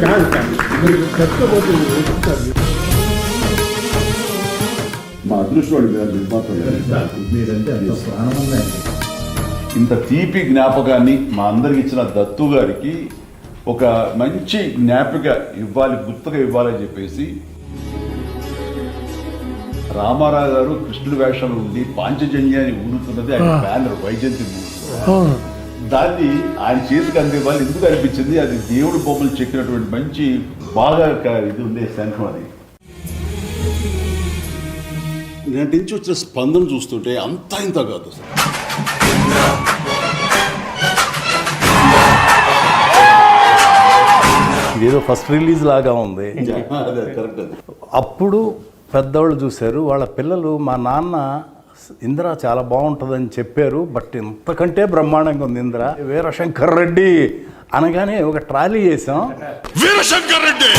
కాదు కాదు మీరు చెప్తే వస్తుంటారు మా అదృష్టం నిర్మాత మీరంటే అంత ప్రాణమంగా ఇంత తీపి జ్ఞాపకాన్ని మా అందరికి ఇచ్చిన దత్తు గారికి ఒక మంచి జ్ఞాపిక ఇవ్వాలి గుర్తుగా ఇవ్వాలని చెప్పేసి రామారావు గారు కృష్ణుడి వేషంలో ఉండి పాంచజన్యాన్ని ఊడుతున్నది ఆయన బ్యానర్ వైజయంతి. దాన్ని ఆయన చేతికి అందివ్వాలి ఎందుకు అనిపించింది? అది దేవుడి బొమ్మలు చెక్కినటువంటి మంచి బాగా ఇది ఉంది శంఖం అది. నేటి నుంచి వచ్చిన స్పందన చూస్తుంటే అంతా ఇంత కాదు అసలు ఇదేదో ఫస్ట్ రిలీజ్ లాగా ఉంది. అదే అది. అప్పుడు పెద్దవాళ్ళు చూశారు వాళ్ళ పిల్లలు మా నాన్న ఇందిర చాలా బాగుంటుందని చెప్పారు బట్ ఇంతకంటే బ్రహ్మాండంగా ఉంది ఇందిర. వీరశంకర్ రెడ్డి అనగానే ఒక ట్రాలీ చేసాం వీరశంకర్ రెడ్డి!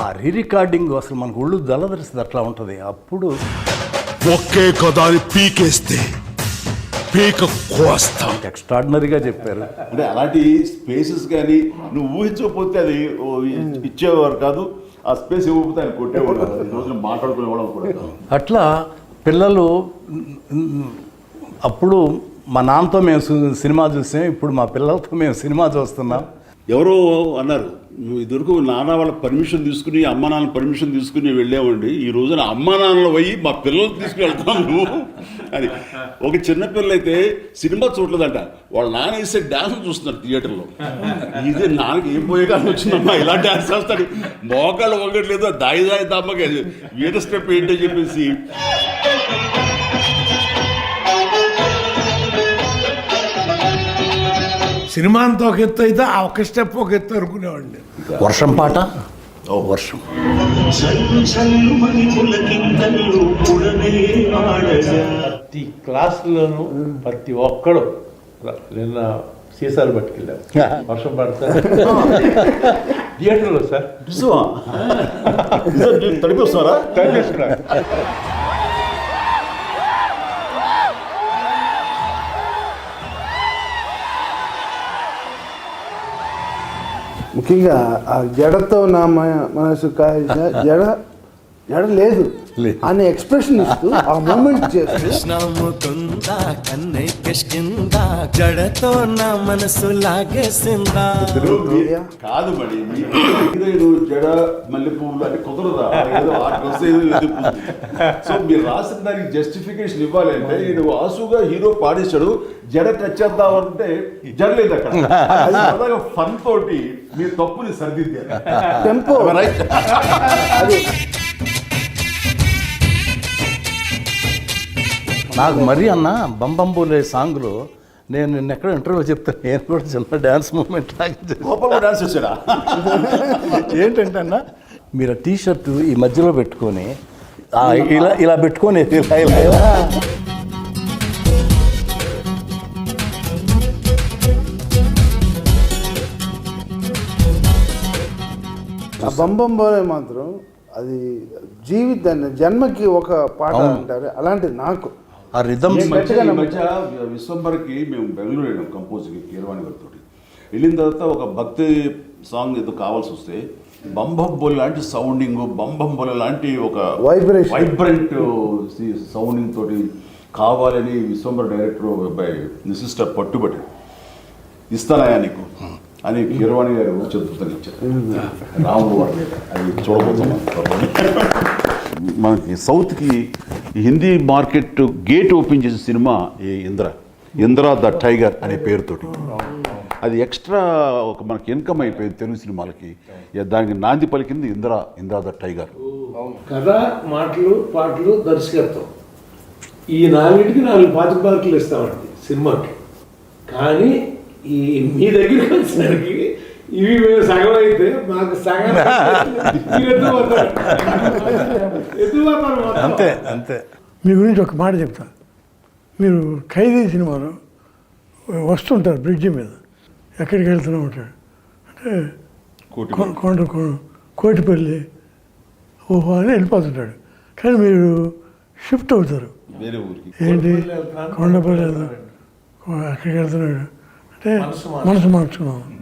ఆ రీ రికార్డింగ్ అసలు మనకు ఒళ్ళు దళదరిస్తుంది అట్లా ఉంటుంది. అప్పుడు ఒకే కదాని పీకేస్తే పీక కోస్తాం. ఎక్స్ట్రాడినరీగా చెప్పారు. అంటే అలాంటి స్పేసెస్ కానీ నువ్వు ఊహించకపోతే అది ఓ ఇచ్చేవారు కాదు. ఆ స్పేస్ ఇవ్వకపోతే ఆయన కొట్టేవాడు ఈ రోజున మాట్లాడుకునేవాడు కూడా. అట్లా పిల్లలు అప్పుడు మా నాన్నతో మేము సినిమా చూసాం. ఇప్పుడు మా పిల్లలతో మేము సినిమా చూస్తున్నాం. ఎవరో అన్నారు నువ్వు ఇదివరకు నాన్న వాళ్ళ పర్మిషన్ తీసుకుని అమ్మ నాన్న పర్మిషన్ తీసుకుని వెళ్ళామండి ఈ రోజున అమ్మ నాన్నలు పోయి మా పిల్లలు తీసుకుని వెళ్తాం నువ్వు. అని. ఒక చిన్న పిల్ల అయితే సినిమా చూడలేదంట. వాళ్ళ నాన్న వేసే డ్యాన్స్ చూస్తున్నారు థియేటర్లో ఇది నాన్నకి ఏం పోయేగానే వచ్చిందమ్మా ఇలా డ్యాన్స్ చేస్తాడు. మోకాళ్ళు ఒకట్లేదు దాయి దాయి దమ్మకి వీర స్టెప్ ఏంటో చెప్పేసి. సినిమా అంతా ఒక ఎత్తు అయితే ఆ ఒక స్టెప్ ఒక ఎత్తు అనుకునేవాడిని. వర్షం పాట? ఓ. వర్షం. ప్రతి క్లాసులోనూ ప్రతి ఒక్కడు నిన్న సీసాలు పట్టుకెళ్ళారు. వర్షం పడతా? థియేటర్లో సార్. తడిపి వస్తారా ముఖ్యంగా ఆ జడతో నా మనసు కాయ జడ జడ లేదు. అనే ఎక్స్ప్రెషన్ ఇస్తూ ఆ మూమెంట్ జడతో నా మనసు లాగేసిందా? కాదు మరి జడ మల్లె పువ్వులు అని కుదరదా సో మీరు రాసిన దానికి జస్టిఫికేషన్ ఇవ్వాలి అంటే ఈయన వాసుగా హీరో పాడేశాడు జడ టచ్ చేద్దామంటే జడ లేదు అక్కడ. ఫన్ తోటి మీ తప్పుని సరిదిద్దారు. టెంపో రైట్ నాకు మరీ అన్న బంబంబోలే సాంగ్లో నేను నిన్న ఎక్కడ ఇంటర్వ్యూలో చెప్తాను నేను కూడా చిన్న డ్యాన్స్ మూమెంట్ డాన్స్ చేశాడా ఏంటంటే అన్న మీరు టీ షర్ట్ ఈ మధ్యలో పెట్టుకొని ఇలా ఇలా పెట్టుకొని ఇలా ఇలా ఇలా. ఆ బంబం బోలే మాత్రం అది జీవితాన్ని జన్మకి ఒక పాట అంటారు. అలాంటిది నాకు. ఆ రిధమ్ మధ్య విశ్వంబర్కి మేము బెంగళూరు వెళ్ళాం కంపోజ్కి కీరవాణి గారితో వెళ్ళిన తర్వాత ఒక భక్తి సాంగ్ ఏదో కావాల్సి వస్తే బంబంబొలి లాంటి సౌండింగ్ బంబంబొలి లాంటి ఒక Vibration. వైబ్రెంట్ సౌండింగ్ తోటి కావాలని విశ్వంబర్ డైరెక్టర్ అబ్బాయి నిసిస్టర్ పట్టుబట్టి ఇస్తానయా నీకు అని కీరవాణి గారు చెప్తాను ఇచ్చారు రాముడు వాడు అది చూడబోతున్నాం. మనకి సౌత్కి హిందీ మార్కెట్ గేట్ ఓపెన్ చేసిన సినిమా ఈ ఇంద్ర. ఇంద్ర ద టైగర్ అనే పేరుతోటి. అది ఎక్స్ట్రా ఒక మనకి ఇన్కమ్ అయిపోయింది తెలుగు సినిమాలకి. దానికి నాంది పలికింది ఇంద్ర ఇంద్ర ద టైగర్. కథ మాటలు పాటలు దర్శకత్వం. ఈ నాలుగింటికి నాలుగు పాతిక మార్కులు ఇస్తామండి సినిమాకి. కానీ ఈ మీ దగ్గరికి వచ్చేసరికి ఇవి మేము సగం అయితే మాకు సగం. అంతే అంతే. మీ గురించి ఒక మాట చెప్తా. మీరు ఖైదీ సినిమాలో వస్తుంటారు బ్రిడ్జి మీద. ఎక్కడికి వెళ్తూనే ఉంటాడు అంటే కొండ కొ- కోటిపల్లి ఓహో అని వెళ్ళిపోతుంటాడు. కానీ మీరు షిఫ్ట్ అవుతారు. వేరే ఊరికి. ఏంటి? కొండపల్లి వెళ్తాం. అక్కడికి వెళ్తున్నాడు? అంటే. మనసు మార్చుకున్నాం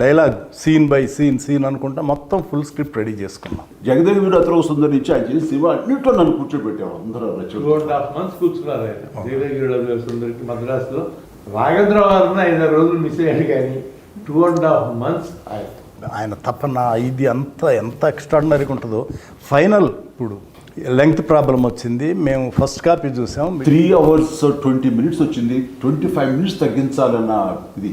Dialogue scene by scene scene అనుకుంటా మొత్తం ఫుల్ స్క్రిప్ట్ రెడీ చేసుకున్నాం. జగదేవి వీరు అతను సుందరి ఇచ్చి ఆయన చేసి సినిమా అన్నింటిలో నన్ను కూర్చోబెట్టాడు అందరూ టూ అండ్ హాఫ్ మంత్స్ కూర్చున్నారు ఆయన. ధీరగీడ సుందరికి మద్రాసులో. రాఘేంద్ర గారిని ఐదారు రోజులు మిస్ అయ్యాడు కానీ టూ అండ్ హాఫ్ మంత్స్ ఆయన. ఆయన తపన ఇది అంత ఎంత ఎక్స్ట్రాడినరీగా ఉంటుందో. ఫైనల్ ఇప్పుడు లెంగ్త్ ప్రాబ్లం వచ్చింది. మేము ఫస్ట్ కాపీ చూసాం. త్రీ అవర్స్ ట్వంటీ మినిట్స్ వచ్చింది. ట్వంటీ ఫైవ్ మినిట్స్ తగ్గించాలన్న ఇది.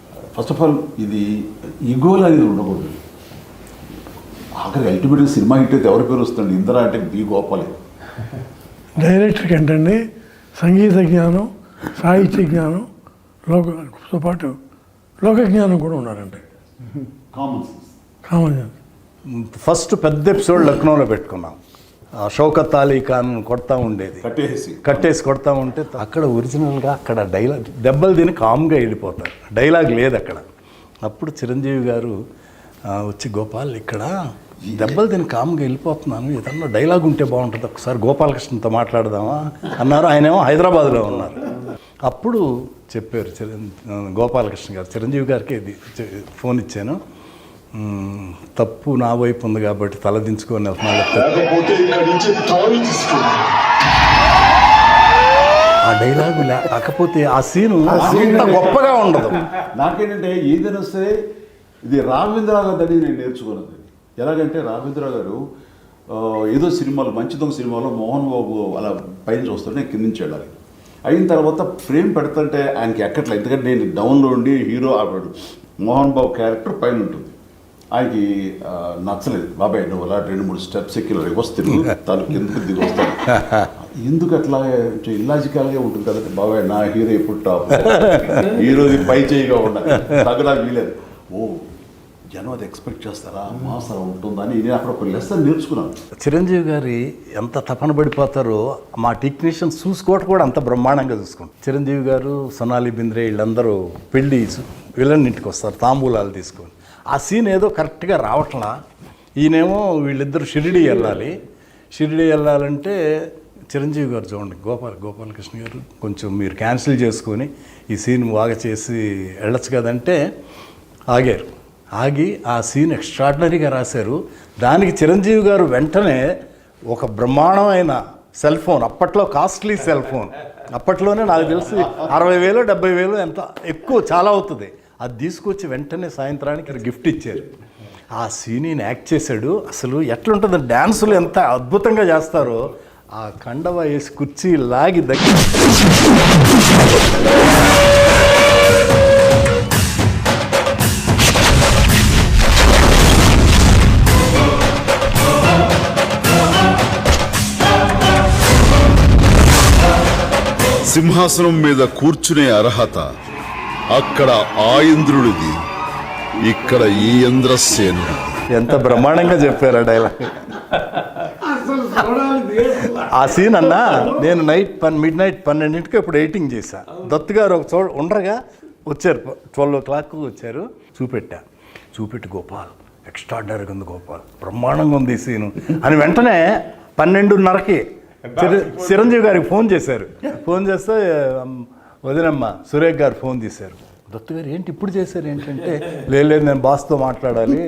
ఫస్ట్ ఆఫ్ ఆల్ ఇది ఈగోలు అనేది ఉండకూడదు. ఆఖరి అల్టిమేట్గా సినిమా హిట్ అయితే ఎవరి పేరు వస్తుంది? ఇందిరా అంటే బి గోపాలే. డైరెక్టర్కి ఏంటంటే సంగీత జ్ఞానం సాహిత్య జ్ఞానం లోకతో పాటు లోక జ్ఞానం కూడా ఉన్నారంటే common sense common sense. First పెద్ద ఎపిసోడ్ లక్నోలో పెట్టుకున్నాం. షౌకత్ అలీ ఖాన్ కొడతా ఉండేది. కట్టేసి. కట్టేసి కొడతా ఉంటే అక్కడ ఒరిజినల్గా అక్కడ డైలాగ్ దెబ్బలు తిని కామ్గా వెళ్ళిపోతారు. డైలాగ్ లేదు అక్కడ. అప్పుడు చిరంజీవి గారు వచ్చి గోపాల్ ఇక్కడ దెబ్బలు తిని కామ్గా వెళ్ళిపోతున్నాను. ఏదన్నా డైలాగ్ ఉంటే బాగుంటుంది. ఒకసారి గోపాలకృష్ణతో మాట్లాడదామా? అన్నారు. ఆయనేమో హైదరాబాద్లో ఉన్నారు. అప్పుడు చెప్పారు చిరం గోపాలకృష్ణ గారు. చిరంజీవి గారికి ఫోన్ ఇచ్చాను. "మ్మ్, తప్పు నా వైపు ఉంది కాబట్టి తలదించుకొని వెళ్తున్నాను లేకపోతే ఆ డైలాగు లే- కాకపోతే ఆ సీను అంత గొప్పగా ఉండదు. నాకేంటంటే ఏదైనా సరే ఇది రాఘవేంద్ర గారు అని నేను నేర్చుకున్నది. ఎలాగంటే రాఘవేంద్ర గారు ఏదో సినిమాలో మంచి దొంగ సినిమాలో మోహన్ బాబు అలా పైన చూస్తుంటే నేను కింద నుంచి వెళ్ళాలి. అయిన తర్వాత ఫ్రేమ్ పెడుతుంటే ఆయనకి ఎక్కట్లేదు. ఎందుకంటే నేను డౌన్లో ఉండి హీరో ఆడాడు మోహన్ బాబు క్యారెక్టర్ పైన ఉంటుంది. ఆయనకి నచ్చలేదు. బాబాయ్ నువ్వు అలా రెండు మూడు స్టెప్స్ ఎక్కి రివర్స్ తిరుగు తను కిందకి దిగి వస్తాను ఎందుకు అట్లా ఇల్లాజికల్గా ఉంటుంది కదంటే బాబాయ్ నా హీరో ఎప్పుడు టాప్ హీరోది పై చేయిగా ఉండాలి తగ్గడానికి వీలేదు. ఓ జనం అది ఎక్స్పెక్ట్ చేస్తారా? మాస్ ఉంటుందని నేను అక్కడ ఒక లెసన్ నేర్చుకున్నాను. చిరంజీవి గారి ఎంత తపన పడిపోతారో మా టెక్నీషియన్స్ చూసుకోవటం కూడా అంత బ్రహ్మాండంగా చూసుకుంటాం చిరంజీవి గారు సొనాలి బింద్రే వీళ్ళందరూ పెళ్ళి విలన్ ఇంటికి వస్తారు తాంబూలాలు తీసుకొని. ఆ సీన్ ఏదో కరెక్ట్గా రావట్లా. ఈయనేమో వీళ్ళిద్దరు షిరిడి వెళ్ళాలి. షిరిడి వెళ్ళాలంటే చిరంజీవి గారు చూడండి గోపాల్ గోపాలకృష్ణ గారు కొంచెం మీరు క్యాన్సిల్ చేసుకొని ఈ సీన్ బాగా చేసి వెళ్ళచ్చు కదంటే ఆగారు. ఆగి ఆ సీన్ ఎక్స్ట్రాడినరీగా రాశారు. దానికి చిరంజీవి గారు వెంటనే ఒక బ్రహ్మాండమైన సెల్ ఫోన్ అప్పట్లో కాస్ట్లీ సెల్ ఫోన్. అప్పట్లోనే నాకు తెలిసి అరవై వేలు డెబ్బై వేలు ఎంత ఎక్కువ చాలా అవుతుంది. అది తీసుకొచ్చి వెంటనే సాయంత్రానికి గిఫ్ట్ ఇచ్చారు. ఆ సీన్ యాక్ట్ చేశాడు. అసలు ఎట్లుంటుంది? డ్యాన్సులు ఎంత అద్భుతంగా చేస్తారో ఆ కండవ వేసి కుర్చీ లాగి దగ్గర సింహాసనం మీద కూర్చునే అర్హత. అక్కడ ఆ ఇంద్రుడిది ఇక్కడ ఈ ఇంద్రసేనుడు. ఎంత బ్రహ్మాండంగా చెప్పారు ఆ డైలాగ్ ఆ సీన్ అన్న నేను నైట్ పన్ మిడ్ నైట్ పన్నెండింటికి ఇప్పుడు ఎయిటింగ్ చేశా. దత్తు గారు ఒక చోట ఉండగా వచ్చారు. ట్వెల్వ్ ఓ క్లాక్ వచ్చారు. చూపెట్టా. చూపెట్టి గోపాల్ ఎక్స్ట్రాడినరీగా ఉంది గోపాల్. బ్రహ్మాండంగా ఉంది ఈ సీను అని వెంటనే పన్నెండున్నరకి చిరంజీవి గారికి ఫోన్ చేశారు. ఫోన్ చేస్తే వదినమ్మ సురేఖ్ గారు ఫోన్ తీశారు. దత్తు గారు ఏంటి ఇప్పుడు చేశారు? ఏంటంటే లేదు లేదు నేను బాస్తో మాట్లాడాలి.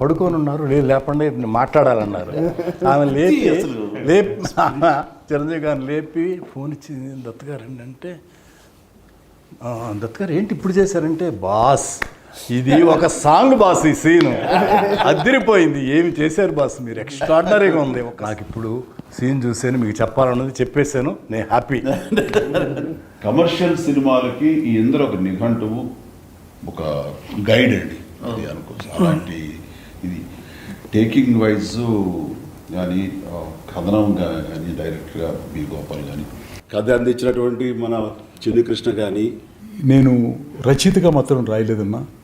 పడుకొని ఉన్నారు. లేదు లేపండి నేను మాట్లాడాలన్నారు. ఆమె లేపి లేపి చిరంజీవి గారిని లేపి ఫోన్ ఇచ్చి దత్తు గారు ఏంటంటే "ఆ, దత్ గారు ఏంటి ఇప్పుడు చేశారంటే బాస్ ఇది ఒక సాంగ్ బాస్ ఈ సీన్. అదిరిపోయింది ఏమి చేశారు బాస్ మీరు? ఎక్స్ట్రాడినరీగా ఉంది నాకు ఇప్పుడు సీన్ చూసాను మీకు చెప్పాలన్నది చెప్పేశాను. నేను హ్యాపీ కమర్షియల్ సినిమాలకి ఈ ఇంద్ర ఒక నిఘంటువు ఒక గైడ్ అండి. అది అనుకోవచ్చు. అలాంటి ఇది. టేకింగ్ వైజ్ కానీ కథనం కానీ డైరెక్ట్గా బి. గోపాల్ కానీ కథ అందించినటువంటి మన చిన్ని కృష్ణ కానీ నేను రచయితగా మాత్రం రాయలేదమ్మా. ఆ,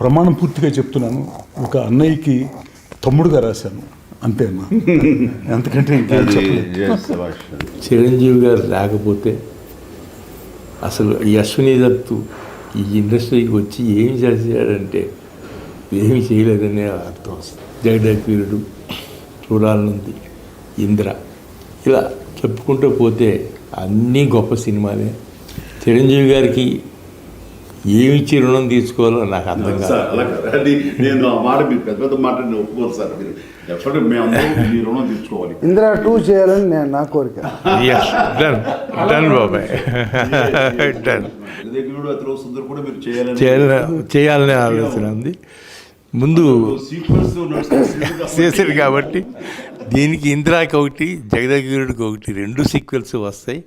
ప్రమాణం పూర్తిగా చెప్తున్నాను. ఒక అన్నయ్యకి తమ్ముడుగా రాశాను. అంతే అమ్మా. అంతకంటే చిరంజీవి గారు లేకపోతే అసలు ఈ అశ్విని దత్తు ఈ ఇండస్ట్రీకి వచ్చి ఏమి చేశాడంటే ఏమి చేయలేదనే అర్థం వస్తుంది జగదేపీరుడు చూడాలనుంది ఇంద్ర ఇలా చెప్పుకుంటూ పోతే అన్నీ గొప్ప సినిమాలే. చిరంజీవి గారికి ఏమి ఇచ్చి రుణం తీసుకోవాలో నాకు అర్థం సార్ కాదు. నేను ఆ మాట మీరు పెద్ద పెద్ద మాట నేను ఒప్పుకోరు సార్. మీరు రుణం తీర్చుకోవాలి ఇందిరా టూ చేయాలని నేను నా కోరిక. డన్ డన్ బాబాయ్. డన్ కూడా మీరు చేయాలని. ఆలోచన ఉంది. ముందు చేశారు కాబట్టి దీనికి ఇందిరాకి ఒకటి జగదగిరుడికి ఒకటి రెండు సీక్వెల్స్ వస్తాయి.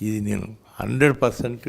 ఇది నేను హండ్రెడ్ పర్సెంట్